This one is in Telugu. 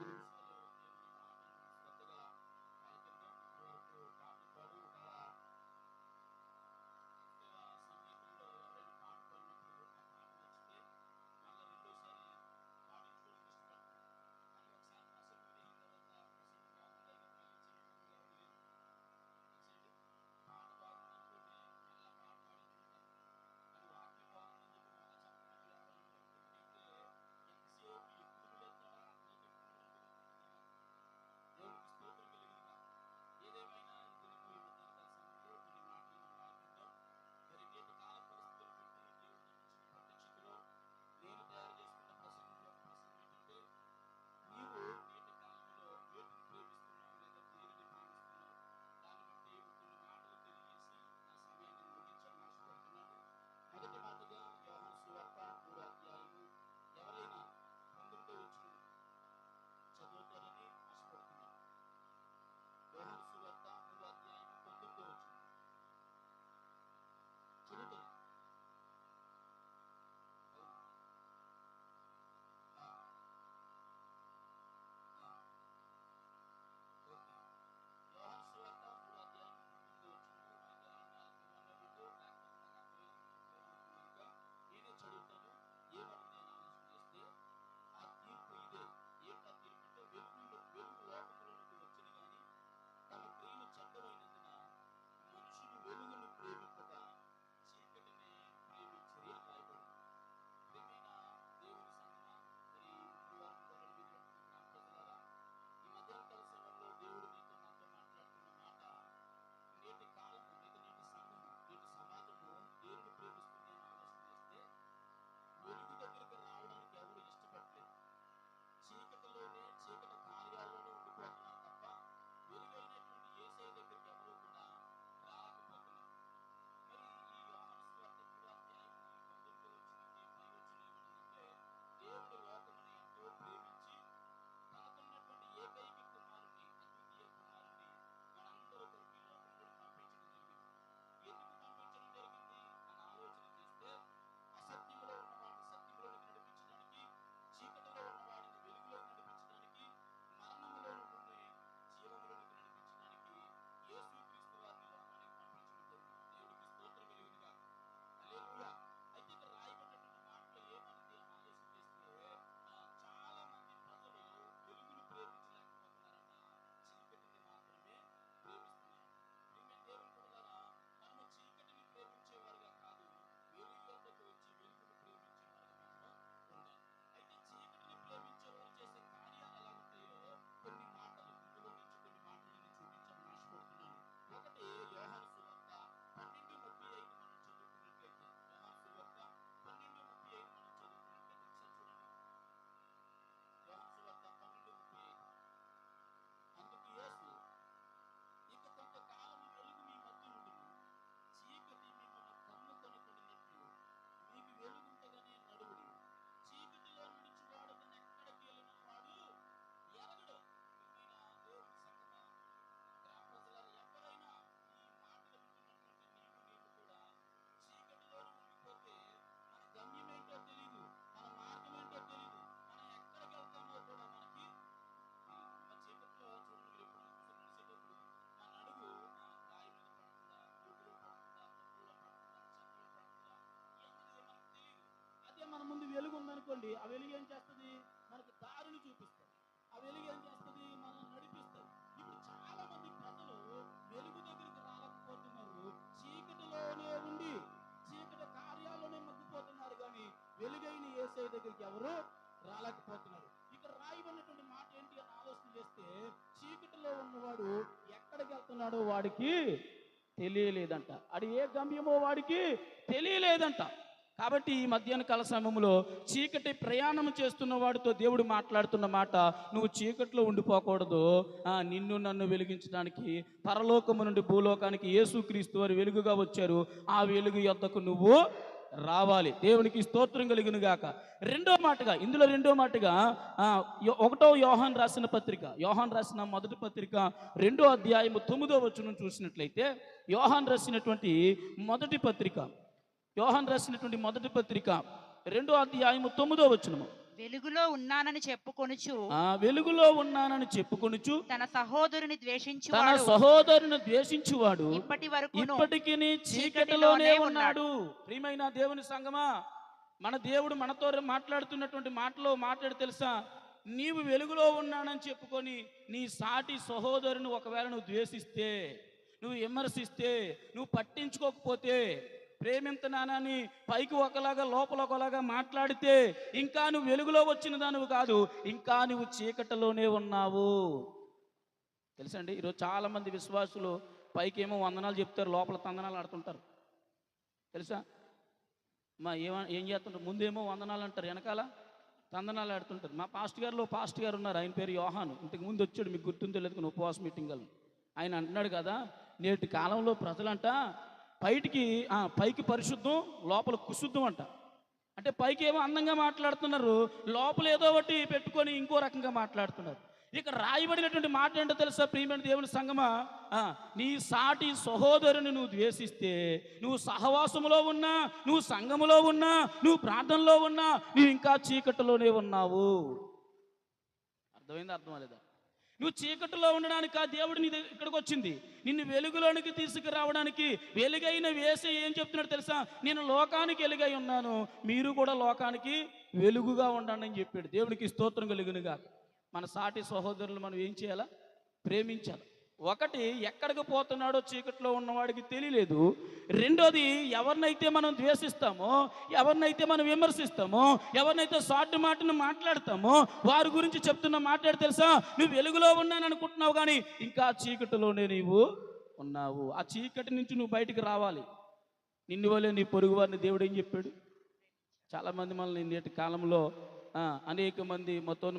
Wow. అయితే మన ముందు వెలుగు ఉందనుకోండి ఆ వెలుగు ఏం చేస్తుంది? మనకు దారులు చూపిస్తుంది ఆ వెలుగు ఏం చేస్తుంది? మనల్ని నడిపిస్తుంది ఇప్పుడు చాలా మంది ప్రజలు వెలుగు దగ్గరికి రాలేకపోతున్నారు. చీకటిలోనే ఉండి చీకటి కార్యాల్లోనే మగ్గిపోతున్నారు కానీ వెలుగైన ఏసై దగ్గరికి ఎవరు రాలేకపోతున్నారు. ఇక్కడ రాయబడినటువంటి మాట ఏంటి అని ఆలోచన చేస్తే చీకటిలో ఉన్నవాడు ఎక్కడికి వెళ్తున్నాడో వాడికి తెలియలేదంట. అది ఏ గమ్యమో వాడికి తెలియలేదంట. కాబట్టి ఈ మధ్యాహ్న కాల సమయంలో చీకటి ప్రయాణం చేస్తున్న వాడితో దేవుడు మాట్లాడుతున్న మాట నువ్వు చీకట్లో ఉండిపోకూడదు. నిన్ను నన్ను వెలిగించడానికి పరలోకము నుండి భూలోకానికి యేసుక్రీస్తు వారు వెలుగుగా వచ్చారు. ఆ వెలుగు యొద్దకు నువ్వు రావాలి. దేవునికి స్తోత్రం కలిగిన గాక. రెండో మాటగా ఇందులో రెండో మాటగా ఒకటో యోహాన్ రాసిన పత్రిక యోహాన్ రాసిన మొదటి పత్రిక రెండో అధ్యాయము తొమ్మిదో వచ్చును చూసినట్లయితే యోహాన్ రాసినటువంటి మొదటి పత్రిక యోహన్ రాసినటువంటి మొదటి పత్రిక రెండో అధ్యాయము తొమ్మిదో వచ్చినము వెలుగులో ఉన్నానని చెప్పుకొనుచు ఆ వెలుగులో ఉన్నానని చెప్పుకొనుచు తన సహోదరుని ద్వేషించు తన సహోదరుని ద్వేషించువాడు. ఇప్పటి వరకు ఇప్పటికి చీకటిలోనే ఉన్నాడు. ప్రియమైన దేవుని సంగమా మన దేవుడు మనతో మాట్లాడుతున్నటువంటి మాటలో మాట్లాడి తెలుసా? నీవు వెలుగులో ఉన్నానని చెప్పుకొని నీ సాటి సహోదరుని ఒకవేళ నువ్వు ద్వేషిస్తే నువ్వు విమర్శిస్తే నువ్వు పట్టించుకోకపోతే ప్రేమింతనానని పైకి ఒకలాగా లోపల ఒకలాగా మాట్లాడితే ఇంకా నువ్వు వెలుగులో వచ్చిన దానివి కాదు ఇంకా నువ్వు చీకటిలోనే ఉన్నావు. తెలుసండి? ఈరోజు చాలామంది విశ్వాసులు పైకి ఏమో వందనాలు చెప్తారు లోపల తందనాలు ఆడుతుంటారు. తెలుసా? మా ఏమ ఏం చేస్తుంటారు? ముందేమో వందనాలు అంటారు వెనకాల తందనాలు ఆడుతుంటారు. మా పాస్ట్ గారిలో పాస్ట్ గారు ఉన్నారు ఆయన పేరు యోహాను. ఇంతకు ముందు వచ్చాడు మీకు గుర్తుందో లేదు కానీ ఉపవాస మీటింగ్ వాళ్ళు ఆయన అంటున్నాడు కదా నేటి కాలంలో ప్రజలంట బయటికి పైకి పరిశుద్ధం లోపల కుశుద్ధం అంట. అంటే పైకి ఏమో అందంగా మాట్లాడుతున్నారు లోపల ఏదో ఒకటి పెట్టుకొని ఇంకో రకంగా మాట్లాడుతున్నారు. ఇక్కడ రాయబడినటువంటి మాట ఏంటో తెలుసా ప్రియమైన దేవుని సంగమా? నీ సాటి సహోదరుని నువ్వు ద్వేషిస్తే నువ్వు సహవాసములో ఉన్నా నువ్వు సంఘములో ఉన్నా నువ్వు ప్రార్థనలో ఉన్నా నువ్వు ఇంకా చీకటిలోనే ఉన్నావు. అర్థమైంది అర్థం లేదా నువ్వు చీకటిలో ఉండడానికి ఆ దేవుడు నీ ఇక్కడికి వచ్చింది. నిన్ను వెలుగులోనికి తీసుకురావడానికి వెలుగైన వేసే ఏం చెప్తున్నాడు తెలుసా? నేను లోకానికి వెలుగై ఉన్నాను. మీరు కూడా లోకానికి వెలుగుగా ఉండండి అని చెప్పాడు. దేవుడికి స్తోత్రం కలుగునుగా మన సాటి సహోదరులు మనం ఏం చేయాలా? ప్రేమించాలి. ఒకటి ఎక్కడికి పోతున్నాడో చీకట్లో ఉన్నవాడికి తెలియలేదు. రెండోది ఎవరినైతే మనం ద్వేషిస్తామో ఎవరినైతే మనం విమర్శిస్తామో ఎవరినైతే సాటి మాటను మాట్లాడతామో వారి గురించి చెప్తున్న మాట్లాడి తెలుసా? నువ్వు వెలుగులో ఉన్నాను అనుకుంటున్నావు కానీ ఇంకా చీకటిలోనే నీవు ఉన్నావు. ఆ చీకటి నుంచి నువ్వు బయటికి రావాలి. నిన్ను వల్లే నీ పొరుగు వారిని దేవుడు ఏం చెప్పాడు? చాలామంది మనల్ని నేటి కాలంలో అనేక మంది మొత్తం